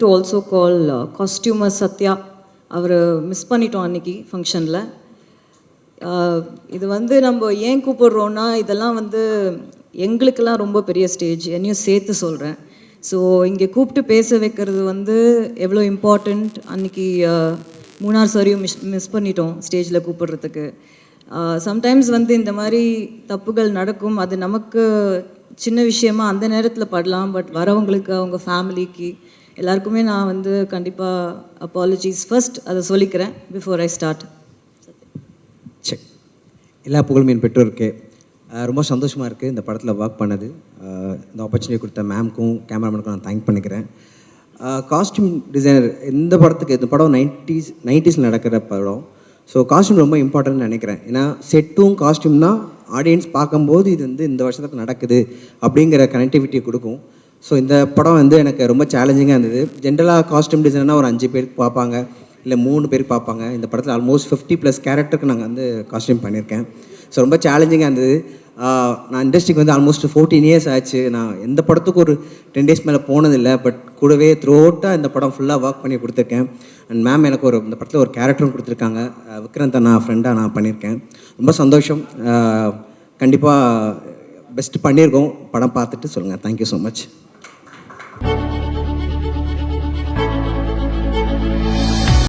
To also call customer Sathya our miss பண்ணிட்டோம் அன்னைக்கு ஃபங்க்ஷனில் இது வந்து நம்ம ஏன் கூப்பிடுறோன்னா இதெல்லாம் வந்து எங்களுக்கெல்லாம் ரொம்ப பெரிய ஸ்டேஜ் என்னையும் சேர்த்து சொல்கிறேன் ஸோ இங்கே கூப்பிட்டு பேச வைக்கிறது வந்து எவ்வளோ இம்பார்ட்டண்ட் அன்னைக்கு மூணார் சாரியும் மிஸ் மிஸ் பண்ணிட்டோம் ஸ்டேஜில் கூப்பிடுறதுக்கு. சம்டைம்ஸ் வந்து இந்த மாதிரி தப்புகள் நடக்கும். அது நமக்கு சின்ன விஷயமா அந்த நேரத்தில் படலாம். பட் வரவங்களுக்கு அவங்க ஃபேமிலிக்கு எல்லாருக்குமே நான் வந்து கண்டிப்பாக அப்பாலஜிஸ் ஃபர்ஸ்ட் அதை சொல்லிக்கிறேன் பிஃபோர் ஐ ஸ்டார்ட் சரி எல்லா புகழும் என் பெற்றோருக்கு. ரொம்ப சந்தோஷமாக இருக்குது இந்த படத்தில் ஒர்க் பண்ணது. இந்த ஆப்பர்ச்சுனிட்டி கொடுத்த மேம்க்கும் கேமராமேனுக்கும் நான் தேங்க் பண்ணிக்கிறேன். காஸ்டியூம் டிசைனர் இந்த படத்துக்கு இந்த படம் நைன்டிஸ் நைன்டிஸில் நடக்கிற படம். ஸோ காஸ்டியூம் ரொம்ப இம்பார்ட்டன்ட் நினைக்கிறேன். ஏன்னா செட்டும் காஸ்டியூம் தான் ஆடியன்ஸ் பார்க்கும்போது இது வந்து இந்த வருஷத்துக்கு நடக்குது அப்படிங்கிற கனெக்டிவிட்டியை கொடுக்கும். ஸோ இந்த படம் வந்து எனக்கு ரொம்ப சேலஞ்சிங்காக இருந்தது. ஜென்ரலாக காஸ்டியூம் டிசைனர்னால் ஒரு அஞ்சு பேருக்கு பார்ப்பாங்க. இல்லை மூணு பேர் பார்ப்பாங்க. இந்த படத்தில் ஆல்மோஸ்ட் ஃபிஃப்டி ப்ளஸ் கேரக்டருக்கு நாங்கள் வந்து காஸ்டியூம் பண்ணியிருக்கேன். ஸோ ரொம்ப சேலஞ்சிங்காக இருந்தது. நான் இண்டஸ்ட்ரிக்கு வந்து ஆல்மோஸ்ட் ஃபோர்டீன் இயர்ஸ் ஆச்சு. நான் எந்த படத்துக்கும் ஒரு டென் டேஸ் மேலே போனதில்லை. பட் கூடவே த்ரூ அவுட்டாக இந்த படம் ஃபுல்லாக ஒர்க் பண்ணி கொடுத்துருக்கேன். அண்ட் மேம் எனக்கு ஒரு இந்த படத்தில் ஒரு கேரக்டரும் கொடுத்துருக்காங்க. ஆஹ் நான் ஃப்ரெண்டாக நான் பண்ணியிருக்கேன். ரொம்ப சந்தோஷம். கண்டிப்பாக பெஸ்ட் பண்ணியிருக்கோம். படம் பார்த்துட்டு சொல்லுங்கள் தேங்க்யூ ஸோ மச்